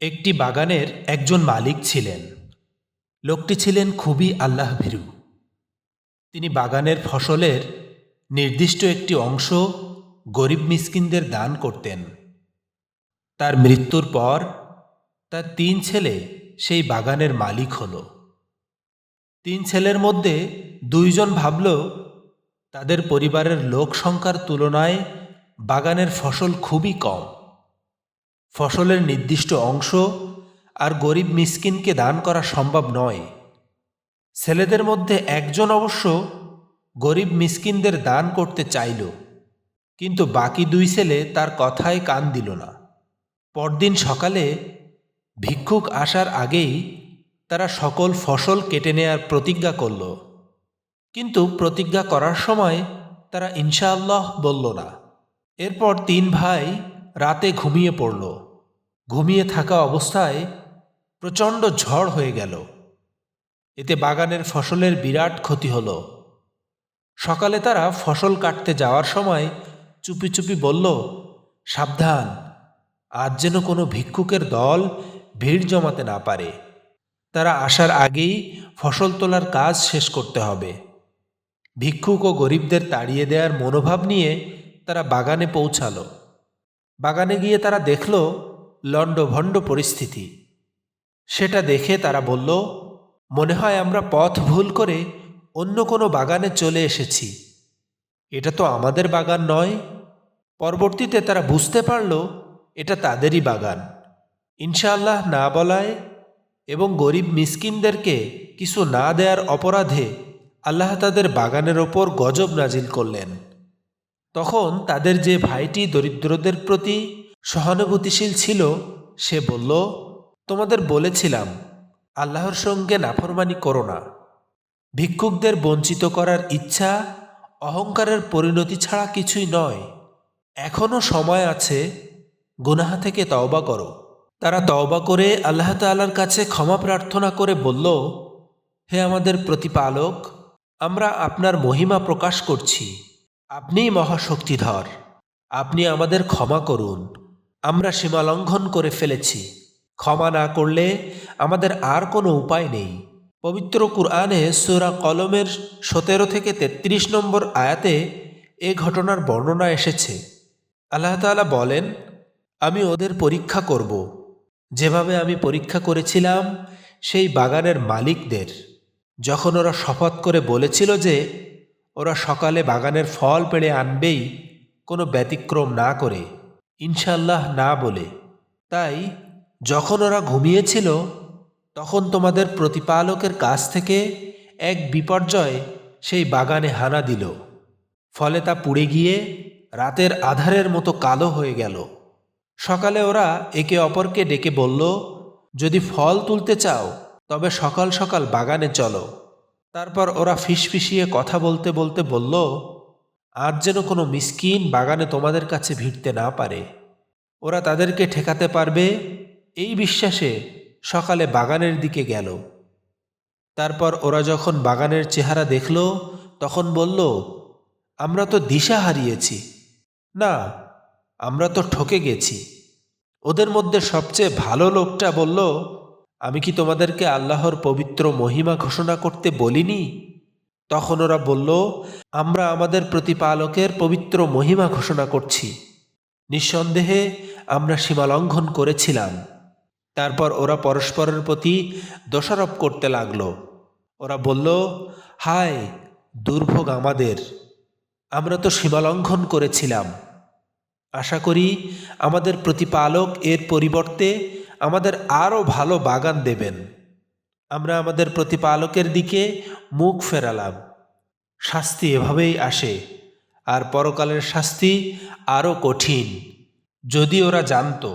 একটি বাগানের একজন মালিক ছিলেন। লোকটি ছিলেন খুবই আল্লাহ ভীরু তিনি বাগানের ফসলের নির্দিষ্ট একটি অংশ গরিব মিসকিনদের দান করতেন। তার মৃত্যুর পর তার তিন ছেলে সেই বাগানের মালিক হল। তিন ছেলের মধ্যে দুইজন ভাবল, তাদের পরিবারের লোক সংখ্যার তুলনায় বাগানের ফসল খুবই কম। ফসলের নির্দিষ্ট অংশ আর গরিব মিসকিনকে দান করা সম্ভব নয়। ছেলেদের মধ্যে একজন অবশ্য গরিব মিসকিনদের দান করতে চাইল, কিন্তু বাকি দুই ছেলে তার কথায় কান দিল না। পরদিন সকালে ভিক্ষুক আসার আগেই তারা সকল ফসল কেটে নেয়ার প্রতিজ্ঞা করল, কিন্তু প্রতিজ্ঞা করার সময় তারা ইনশাআল্লাহ বলল না। এরপর তিন ভাই রাতে ঘুমিয়ে পড়ল। ঘুমিয়ে থাকা অবস্থায় প্রচণ্ড ঝড় হয়ে গেল। এতে বাগানের ফসলের বিরাট ক্ষতি হলো। সকালে তারা ফসল কাটতে যাওয়ার সময় চুপি চুপি বলল, সাবধান, আজ যেন কোনো ভিক্ষুকের দল ভিড় জমাতে না পারে। তারা আসার আগেই ফসল তোলার কাজ শেষ করতে হবে। ভিক্ষুক ও গরিবদের তাড়িয়ে দেওয়ার মনোভাব নিয়ে তারা বাগানে পৌঁছালো। বাগানে গিয়ে তারা দেখল লণ্ডভণ্ড পরিস্থিতি। সেটা দেখে তারা বলল, মনে হয় আমরা পথ ভুল করে অন্য কোনো বাগানে চলে এসেছি। এটা তো আমাদের বাগান নয়। পরবর্তীতে তারা বুঝতে পারল, এটা তাদেরই বাগান। ইনশাআল্লাহ না বলায় এবং গরিব মিসকিনদেরকে কিছু না দেওয়ার অপরাধে আল্লাহ তাদের বাগানের ওপর গজব নাজিল করলেন। তখন তাদের যে ভাইটি দরিদ্রদের প্রতি সহানুভূতিশীল ছিল, সে বলল, তোমাদের বলেছিলাম, আল্লাহর সঙ্গে নাফরমানি করো না। ভিক্ষুকদের বঞ্চিত করার ইচ্ছা, অহংকারের পরিণতি ছাড়া কিছুই নয়। এখনও সময় আছে, গুনাহ থেকে তওবা করো। তারা তওবা করে আল্লাহ তাল্লার কাছে ক্ষমা প্রার্থনা করে বলল, হে আমাদের প্রতিপালক, আমরা আপনার মহিমা প্রকাশ করছি। আপনিই মহাশক্তিধর। আপনি আমাদের ক্ষমা করুন। আমরা সীমা লঙ্ঘন করে ফেলেছি। ক্ষমা না করলে আমাদের আর কোনো উপায় নেই। পবিত্র কুরআনে সুরা কলমের সতেরো থেকে তেত্রিশ নম্বর আয়াতে এ ঘটনার বর্ণনা এসেছে। আল্লাহ বলেন, আমি ওদের পরীক্ষা করব। যেভাবে আমি পরীক্ষা করেছিলাম সেই বাগানের মালিকদের। যখন ওরা শপথ করে বলেছিল যে ওরা সকালে বাগানের ফল পেড়ে আনবেই, কোনো ব্যতিক্রম না করে। ইনশাল্লাহ না বলে। তাই, যখন ওরা ঘুমিয়েছিল, তখন তোমাদের প্রতিপালকের কাছ থেকে এক বিপর্যয় সেই বাগানে হানা দিল। ফলে তা পুড়ে গিয়ে রাতের আধারের মতো কালো হয়ে গেল। সকালে ওরা একে অপরকে ডেকে বলল, যদি ফল তুলতে চাও, তবে সকাল সকাল বাগানে চলো। তারপর ওরা ফিসফিসিয়ে কথা বলতে বলতে বলল আজ যেন কোনো মিসকিন বাগানে তোমাদের কাছে ভিড়তে না পারে। ওরা তাদেরকে ঠেকাতে পারবে, এই বিশ্বাসে সকালে বাগানের দিকে গেল। তারপর ওরা যখন বাগানের চেহারা দেখল, তখন বলল, আমরা তো দিশা হারিয়েছি। না, আমরা তো ঠকে গেছি। ওদের মধ্যে সবচেয়ে ভালো লোকটা বলল, আমি কি তোমাদেরকে আল্লাহর পবিত্র মহিমা ঘোষণা করতে বলিনি? তখন ওরা বলল, আমরা আমাদের প্রতিপালকের পবিত্র মহিমা ঘোষণা করছি। নিঃসন্দেহে আমরা সীমালঙ্ঘন করেছিলাম। তারপর ওরা পরস্পরের প্রতি দোষারোপ করতে লাগল। ওরা বলল, হায়, দুর্ভোগ আমাদের। আমরা তো সীমালঙ্ঘন করেছিলাম। আশা করি আমাদের প্রতিপালক এর পরিবর্তে আমাদের আরও ভালো বাগান দেবেন। আমরা আমাদের প্রতিপালকের দিকে মুখ ফেরালাম। শাস্তি এভাবেই আসে, আর পরকালের শাস্তি আরও কঠিন। যদি ওরা জানতো